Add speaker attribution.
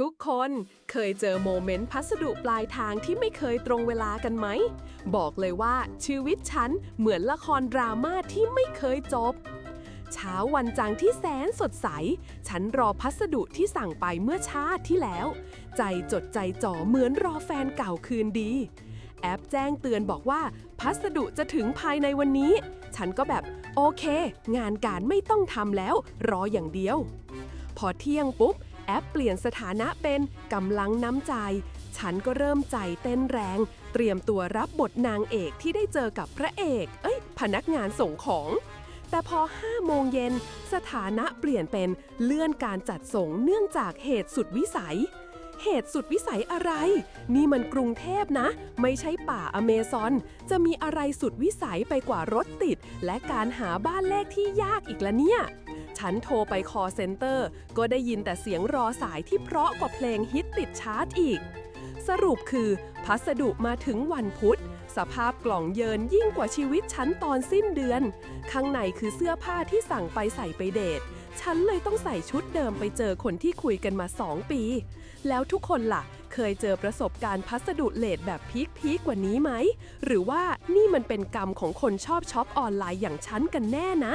Speaker 1: ทุกคนเคยเจอโมเมนต์พัสดุปลายทางที่ไม่เคยตรงเวลากันไหม บอกเลยว่าชีวิตฉันเหมือนละครดราม่าที่ไม่เคยจบ เช้าวันจันทร์ที่แสนสดใส ฉันรอพัสดุที่สั่งไปเมื่อชาติที่แล้ว ใจจดใจจ่อเหมือนรอแฟนเก่าคืนดี แอปแจ้งเตือนบอกว่า พัสดุจะถึงภายในวันนี้ ฉันก็แบบโอเค งานการไม่ต้องทำแล้ว รออย่างเดียว พอเที่ยงปุ๊บ อปเปลี่ยนสถานะเป็นกำลังน้ำใจ ฉันก็เริ่มใจเต้นแรง เตรียมตัวรับบทนางเอกที่ได้เจอกับพระเอก เอ้ย พนักงานส่งของ แต่พอ5โมงเย็น สถานะเปลี่ยนเป็นเลื่อนการจัดส่งเนื่องจากเหตุสุดวิสัย เหตุสุดวิสัยอะไร นี่มันกรุงเทพนะ ไม่ใช่ป่าอเมซอน จะมีอะไรสุดวิสัยไปกว่ารถติด และการหาบ้านเลขที่ยากอีกละเนี่ย ฉันโทรไปคอเซ็นเตอร์ ก็ได้ยินแต่เสียงรอสายที่เพราะกว่าเพลงฮิตติดชาร์ตอีก สรุปคือ พัสดุมาถึงวันพุธ สภาพกล่องเยินยิ่งกว่าชีวิตฉันตอนสิ้นเดือน ข้างในคือเสื้อผ้าที่สั่งไปใส่ไปเดท ฉันเลยต้องใส่ชุดเดิมไปเจอคนที่คุยกันมา 2 ปี แล้วทุกคนล่ะ เคยเจอประสบการณ์พัสดุเลทแบบพีคพีกว่านี้ไหม หรือว่านี่มันเป็นกรรมของคนชอบช็อปออนไลน์อย่างฉันกันแน่นะ